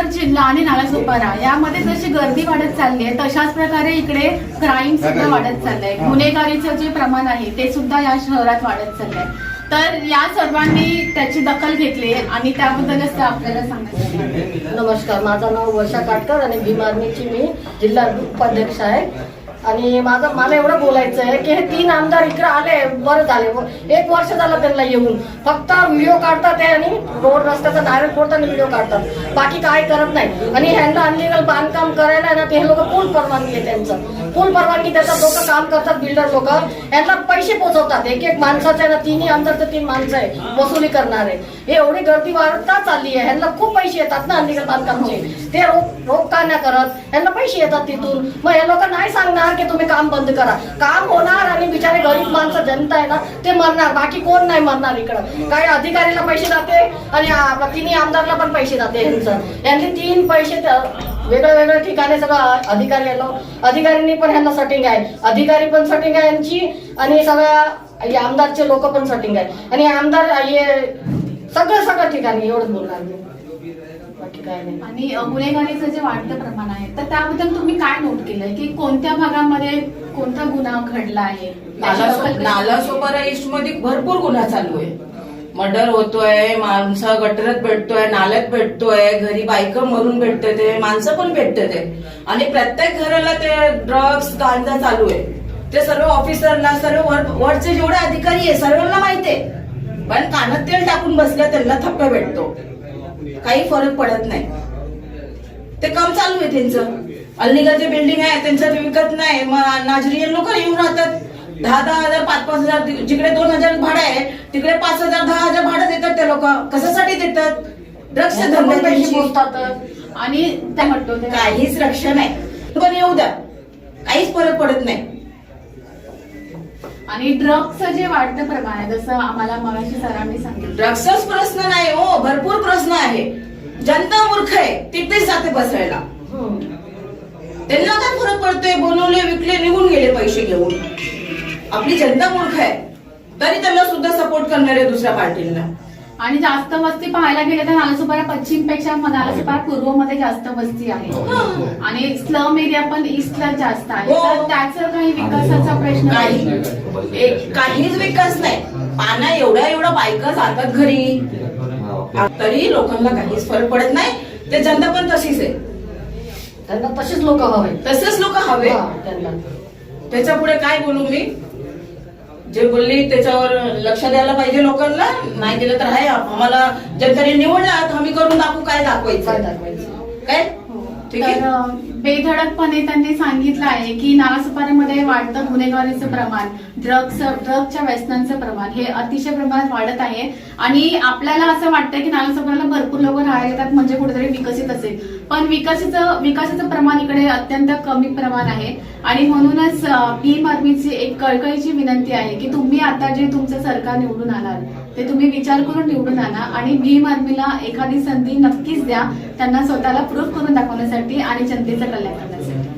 नगर जिल्हा आणि नालासोपारा यामध्ये जशी गर्दी वाढत चालली आहे तशाच प्रकारे इकडे क्राईम सुद्धा वाढत चाललंय. गुन्हेगारीचं जे प्रमाण आहे ते सुद्धा या शहरात वाढत चाललंय. तर या सर्वांनी त्याची दखल घेतली आहे आणि त्याबद्दलच ते आपल्याला सांगायचं नमस्कार माझं नाव वर्षा काटकर आणि भीम आर्मीची मी जिल्हा उपाध्यक्ष आहे. आणि माझं मला एवढं बोलायचं आहे की हे तीन आमदार इकडे आले बरं झाले. एक वर्ष झालं त्यांना येऊन. फक्त व्हिडिओ काढतात आहे आणि रोड रस्त्याचा डायरेक्ट फोडताना व्हिडिओ काढतात. बाकी काय करत नाही. आणि ह्यांना अनलिगल बांधकाम करायला ना ते हे लोक फुल परवानगी आहे त्यांचं. फुल परवानगी देतात लोक काम करतात बिल्डर लोक. यांना पैसे पोहोचवतात एक एक माणसाचे ना तिन्ही अंतर तर तीन माणसं आहे वसुली करणारे हे एवढी गर्दी वाढता चालली आहे. यांना खूप पैसे येतात ना अनलिगल बांधकामचे. ते रोक रोक का नाही करत? यांना पैसे येतात तिथून. मग हे लोक नाही सांगणार की तुम्ही काम बंद करा. काम होणार आणि बिचारे गरीब माणसं जनता आहे ना ते मरणार. बाकी कोण नाही मरणार इकडं. काही अधिकारीला पैसे जाते आणि तिन्ही आमदारला पण पैसे जाते यांचं यांनी तीन पैसे वेगळ्या वेगळ्या ठिकाणी सगळं अधिकारी आलो. अधिकाऱ्यांनी पण ह्यांना सटिंग आहे. अधिकारी पण सटिंग आहे यांची आणि सगळ्या आमदारचे लोक पण सटिंग आहे. आणि आमदार हे सगळं सगळं ठिकाणी एवढंच बोलणार मी. आणि गुन्हेगारीचं जे वाढतं प्रमाण आहे तर त्याबद्दल तुम्ही काय नोट केलंय? की कोणत्या भागामध्ये कोणता गुन्हा घडला आहे? नाला ईस्टमध्ये भरपूर गुन्हा चालू आहे. मर्डर होतोय माणसं गटरत भेटतोय नाल्यात भेटतोय घरी बायका मरून भेटते ते माणसं पण भेटते ते. आणि प्रत्येक घराला ते ड्रग्स गांजा चालू आहे. ते सर्व ऑफिसरला सर्व वर- वरचे जेवढे अधिकारी आहे सर्वांना माहिती आहे. पण कानात तेल टाकून बसल्या त्यांना थप्पा भेटतो. काही फरक पडत नाही. ते काम चालू आहे त्यांचं. अल्लीगल बिल्डिंग आहे त्यांचं ते विकत नाही. मग नाजरियन लोक येऊन राहतात. दहा दहा हजार पाच पाच हजार जिकडे दोन हजार भाडं आहे तिकडे पाच हजार दहा हजार भाडं देतात ते लोक. कशासाठी देतात? यांना पण पैसे पोचतात आणि त्या म्हणतो काहीच रक्षण आहे पण येऊ द्या. काहीच फरक पडत नाही. आणि ड्रग्सचं जे वाढतं प्रमाण आहे जसं आम्हाला मगाशी सरांनी सांगितलं. ड्रग्सच प्रश्न नाही हो भरपूर प्रश्न आहे. जनता मूर्ख आहे तिथेच जाते बसायला. हम्म. त्यांना काय फरक पडतोय? बनवले विकले निघून गेले पैसे घेऊन. आपली जनता मूर्ख आहे. तरी त्यांना सुद्धा सपोर्ट करणार आहे दुसऱ्या पार्टीला आणि जास्त वस्ती पाहायला गेले तर नालासोपारा पश्चिमपेक्षा नालासोपारा पूर्वमध्ये जास्त वस्ती आहे. आणि स्लम एरिया पण ईस्टला जास्त आहे. हो. तर त्याचं काही विकासाचा प्रश्न काही. नाही एक काहीच विकास नाही. पाना एवढ्या एवढ्या बायका जातात घरी. तरी लोकांना काहीच फरक पडत नाही. ते जनता पण तशीच आहे. त्यांना तसेच लोक हवे तसेच लोक हवे हा, त्यांना. त्याच्या पुढे काय बोलू मी? जे बोलली त्याच्यावर लक्ष द्यायला पाहिजे लोकांना. नाही दिलं तर आहे आम्हाला जनतेने निवडला तर आम्ही करून दाखवू काय दाखवायचं. दाखवायचं? काय? ठीक आहे? तर अ, बेधडकपणे त्यांनी सांगितलं आहे की नालासोपाऱ्यामध्ये वाढतं गुन्हेगारीचं प्रमाण ड्रग्स ड्रग्सच्या व्यसनांचं प्रमाण हे अतिशय प्रमाणात वाढत आहे. आणि आपल्याला असं वाटतं की नालासोपाऱ्याला भरपूर लोक राहायला येतात म्हणजे कुठेतरी विकसित असेल. पण विकासाचं विकासाचं प्रमाण इकडे अत्यंत कमी प्रमाण आहे. आणि म्हणूनच भीम आर्मीची एक कळकळीची विनंती आहे की तुम्ही आता जे तुमचं सरकार निवडून आलात ते तुम्ही विचार करून निवडून आणा आणि भीम आर्मीला एखादी संधी नक्कीच द्या त्यांना स्वतःला प्रूफ करून दाखवण्यासाठी आणि जनतेचं कल्याण करण्यासाठी.